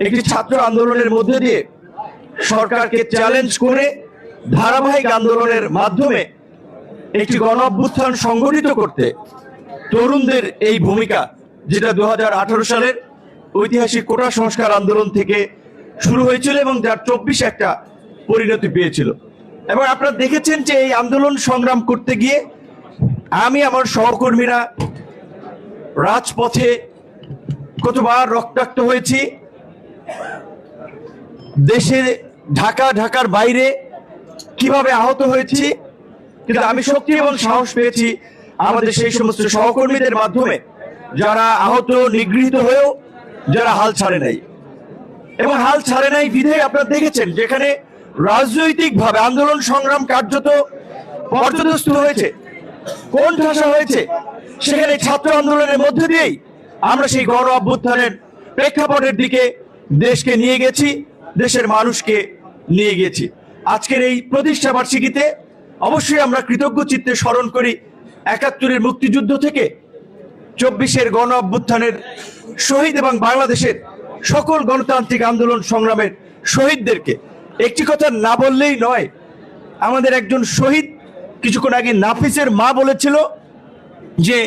একটি ছাত্র আন্দোলনের মধ্যে দিয়ে সরকারকে চ্যালেঞ্জ করে ধারাবাহিক আন্দোলনের মাধ্যমে একটি গণ অভ্যুত্থান সংগঠিত করতে তরুণদের এই ভূমিকা, যেটা দু হাজার আঠারো সালের ঐতিহাসিক কোটা সংস্কার আন্দোলন থেকে শুরু হয়েছিল এবং যার চব্বিশ একটা পরিণতি পেয়েছিল। এবং আপনারা দেখেছেন যে এই আন্দোলন সংগ্রাম করতে গিয়ে আমি, আমার সহকর্মীরা রাজপথে কতবার রক্তাক্ত হয়েছি দেশে ঢাকা, ঢাকার বাইরে কীভাবে আহত হয়েছি, কিন্তু আমি শক্তি এবং সাহস পেয়েছি আমাদের সেই সমস্ত সহকর্মীদের মাধ্যমে, যারা আহত, নিগৃহীত হয়েও যারা হাল ছাড়ে নাই। এবং হাল ছাড়ে নাই বিধে আপনারা দেখেছেন, যেখানে রাজনৈতিক ভাবে আন্দোলন সংগ্রাম কার্যত পর্যদস্ত হয়েছে কোন ঠাসা হয়েছে, সেখানে ছাত্র আন্দোলনের মধ্যে দিয়েই আমরা সেই গণ অভ্যুত্থানের প্রেক্ষাপটের দিকে দেশকে নিয়ে গেছি, দেশের মানুষকে নিয়ে গেছি। আজকের এই প্রতিষ্ঠা বার্ষিকীতে অবশ্যই আমরা কৃতজ্ঞ চিত্তে স্মরণ করি একাত্তরের মুক্তিযুদ্ধ থেকে চব্বিশের গণ অভ্যুত্থানের শহীদ এবং বাংলাদেশের সকল গণতান্ত্রিক আন্দোলন সংগ্রামের শহীদদেরকে। একটি কথা না বললেই নয়, আমাদের একজন শহীদ কিছুক্ষণ আগে নাফিসের মা বলেছিল যে,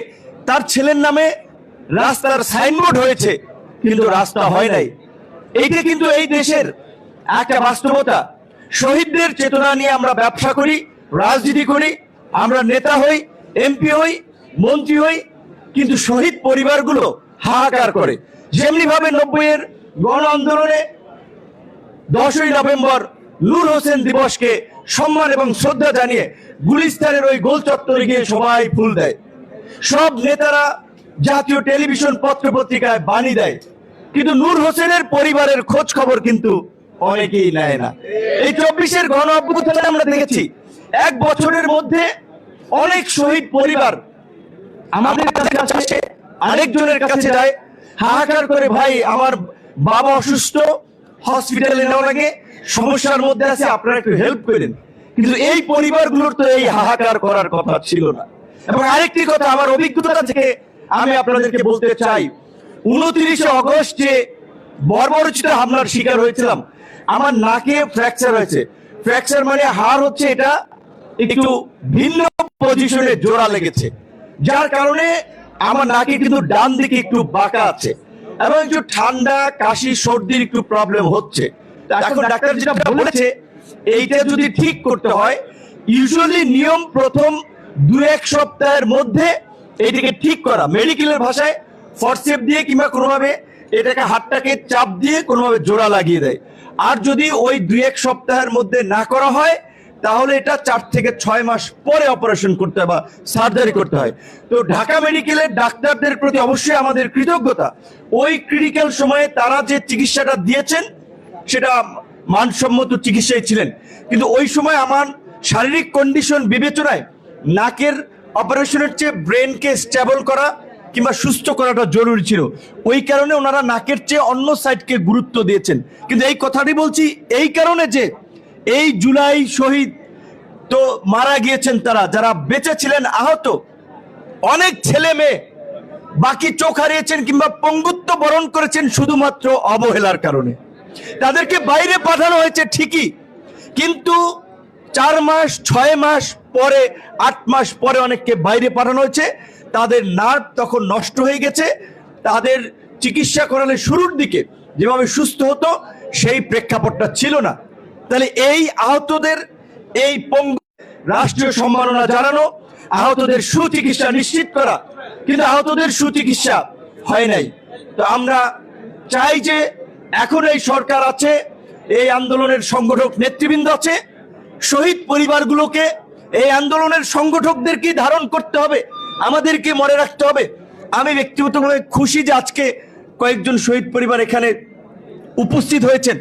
তার ছেলের নামে রাস্তার সাইনবোর্ড হয়েছে, কিন্তু রাস্তা হয় নাই। এইটা কিন্তু এই দেশের একটা বাস্তবতা। শহীদদের চেতনা নিয়ে আমরা ব্যবসা করি, রাজনীতি করি, আমরা নেতা হই, এমপি হই, মন্ত্রী হই, কিন্তু শহীদ পরিবারগুলো হাহাকার করে। যেমনি ভাবে নব্বইয়ের গণ আন্দোলনে দশই নভেম্বর নূর হোসেন দিবসকে সম্মান এবং শ্রদ্ধা জানিয়ে গুলিস্তানের ওই গোল চত্বরে গিয়ে সবাই ফুল দেয়। সব নেতারা জাতীয় টেলিভিশন পত্র পত্রিকায় বাণী দেয়। কিন্তু নূর হোসেনের পরিবারের খোঁজ খবর কিন্তু অনেকেই নেয় না। এই চব্বিশের গণ অভ্যুত্থানে আমরা দেখেছি, এক বছরের মধ্যে অনেক শহীদ পরিবার আমাদের কাছে আসে, আরেকজনের কাছে যায়, হাহাকার করে, ভাই, আমার বাবা অসুস্থ, হসপিটালে নেওয়া লাগে, সমস্যার মধ্যে আছে, আপনারা একটু হেল্প করেন। কিন্তু এই পরিবারগুলোর তো এই হাহাকার করার কথা ছিল না। এবং আরেকটি কথা, আমার অভিজ্ঞতা থেকে আমি আপনাদেরকে বলতে চাই উনত্রিশে অগস্ট যে বর্বরচিত হামলার শিকার হয়েছিলাম, আমার নাকে ফ্র্যাকচার হয়েছে। ফ্র্যাকচার মানে হার হচ্ছে এটা একটু ভিন্ন পজিশনে জোড়া লেগেছে। যার কারণে আমার নাকে কিন্তু ডান দিকে একটু বাঁকা আছে এবং একটু ঠান্ডা, কাশি, সর্দির একটু প্রবলেম হচ্ছে। এখন ডাক্তার যেটা বলেছে, এইটা যদি ঠিক করতে হয় ইউজুয়ালি নিয়ম প্রথম দু এক সপ্তাহের মধ্যে এইটাকে ঠিক করা। মেডিকেলের ভাষায় ফরসেপ দিয়ে কিংবা কোনোভাবে এটাকে হাতটাকে চাপ দিয়ে কোনোভাবে জোড়া লাগিয়ে দেয়। আর যদি ওই দুই এক সপ্তাহের মধ্যে না করা হয়, তাহলে এটা চার থেকে ছয় মাস পরে অপারেশন করতে হয় বা সার্জারি করতে হয়। তো ঢাকা মেডিকেলের ডাক্তারদের প্রতি অবশ্যই আমাদের কৃতজ্ঞতা। ওই ক্রিটিক্যাল সময়ে তারা যে চিকিৎসাটা দিয়েছেন, সেটা মানসম্মত চিকিৎসায় ছিলেন। কিন্তু ওই সময় আমার শারীরিক কন্ডিশন বিবেচনায় নাকের অপারেশনের চেয়ে ব্রেনকে স্টেবল করা কিংবা সুস্থ করাটা জরুরি ছিল। ওই কারণে ওনারা নাকের চেয়ে অন্য সাইডকে গুরুত্ব দিয়েছেন। কিন্তু এই কথাটি বলছি এই কারণে যে এই জুলাই শহীদ তো মারা গিয়েছেন তারা, যারা বেঁচে ছিলেন আহত। অনেক ছেলে মেয়ে বাকি চোখ হারিয়েছেন কিংবা পঙ্গুত্ব বরণ করেছেন শুধুমাত্র অবহেলার কারণে। তাদেরকে বাইরে পাঠানো হয়েছে ঠিকই, কিন্তু চার মাস, ছয় মাস পরে, আট মাস পরে অনেককে বাইরে পাঠানো হয়েছে। তাদের নার্ভ তখন নষ্ট হয়ে গেছে, তাদের চিকিৎসা করালে শুরুর দিকে যেভাবে সুস্থ হতো, সেই প্রেক্ষাপটটা ছিল না। তাহলে এই আহতদের, এই পঙ্গু রাষ্ট্রীয় সম্মাননা জানানো, আহতদের সুচিকিৎসা নিশ্চিত করা, কিন্তু আহতদের সুচিকিৎসা হয় নাই। তো আমরা চাই যে এখন এই সরকার আছে, এই আন্দোলনের সংগঠক নেতৃবৃন্দ আছে, শহীদ পরিবারগুলোকে এই আন্দোলনের সংগঠকদেরকে ধারণ করতে হবে? আমাদেরকে মনে রাখতে হবে। আমি ব্যক্তিগতভাবে খুশি যে আজকে কয়েকজন শহীদ পরিবার এখানে উপস্থিত হয়েছেন।